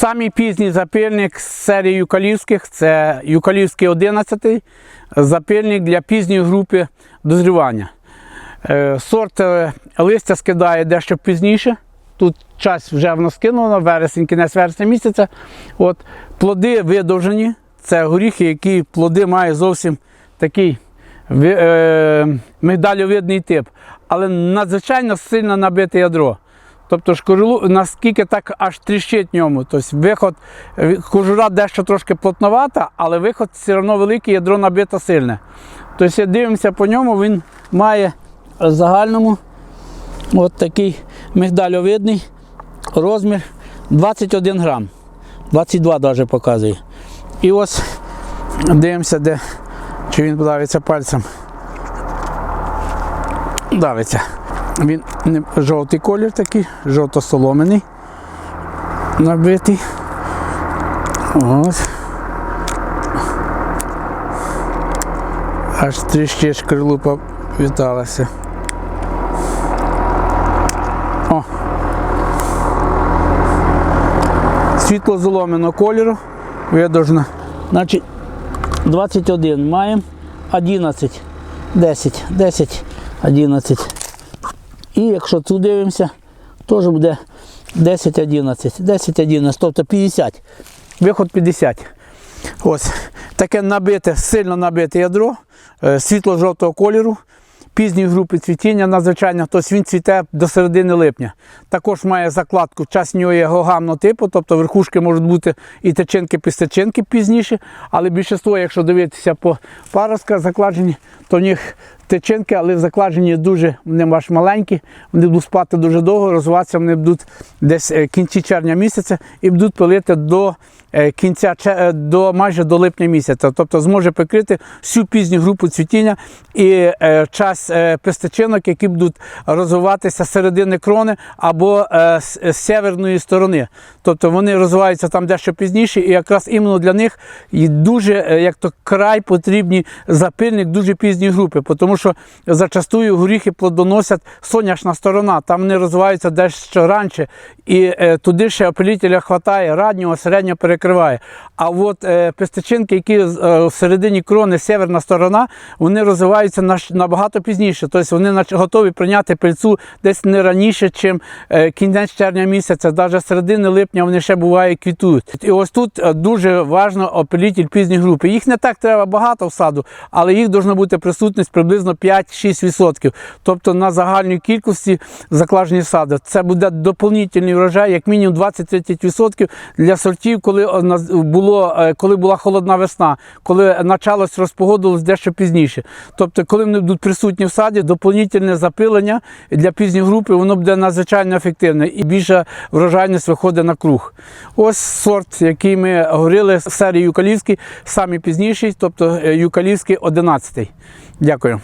Самий пізній запильник з серії юкалівських це юкалівський 11 запильник для пізньої групи дозрівання. Е, Сорт е, листя скидає дещо пізніше. Тут час вже воно скинуло, вересень, кінець вересня місяця. От, плоди видовжені. Це горіхи, які плоди мають зовсім такий е, мигдальовидний тип, але надзвичайно сильно набите ядро. Тобто шкурилу наскільки так аж тріщить ньому. Тобто виход, е, кожура дещо трошки плотновата, але виход все одно великий, ядро набито сильне. Тобто, дивимося по ньому, він має в загальному от такий мигдальовидний розмір 21 грам. 22 навіть показує. І ось дивимося, де, чи він давиться пальцем. Давиться. Він жовтий колір такий, жовто-соломений. Набитий. Ось. Аж трішки шкарлупа віталася. О. Світло золоменого кольору. Видовжено. Значить, 21 маємо 11, 10, 10, 11. І якщо тут дивимося, теж буде 10, 11, 10, 11, тобто 50. Виход 50. Ось таке набите, сильно набите ядро, е, світло-жовтого кольору, пізньої групи цвітіння надзвичайно, тобто він цвіте до середини липня. Також має закладку, час нього є гогамного типу, тобто верхушки можуть бути і течинки пістечинки пізніше, але більшість, якщо дивитися по паростках закладені, то в них течинки, але закладені дуже вони аж маленькі, вони будуть спати дуже довго, розвиватися вони будуть десь е, в кінці червня місяця і будуть пилити до е, кінця е, до майже до липня місяця. Тобто зможе прикрити всю пізню групу цвітіння і е, час е, пестичинок, які будуть розвиватися з середини крони або е, з, северної сторони. Тобто вони розвиваються там дещо пізніше, і якраз іменно для них дуже е, як то край потрібні запильник дуже пізньої групи, тому що зачастую горіхи плодоносять сонячна сторона, там вони розвиваються дещо раніше, і е, туди ще опилителя хватає, раннього, середнього перекриває. А от е, пестичинки, які е, всередині крони северна сторона, вони розвиваються наш- набагато пізніше. Тобто вони нач- готові прийняти пильцу десь не раніше, ніж кінець червня місяця, навіть середини липня вони ще буває квітують. І ось тут е, дуже важливо опилитель пізньої групи. Їх не так треба багато в саду, але їх повинна бути присутність приблизно 5-6%. Тобто на загальній кількості закладені саду. Це буде доповнительний врожай, як мінімум 20-30% для сортів, коли було, е, коли була холодна весна, коли почалось розпогодилось дещо пізніше. Тобто, коли вони будуть присутні в саді, доповнительне запилення для пізньої групи, воно буде надзвичайно ефективне і більша врожайність виходить на круг. Ось сорт, який ми говорили серії Юкалівський, самий пізніший, тобто е, Юкалівський 11. Дякую.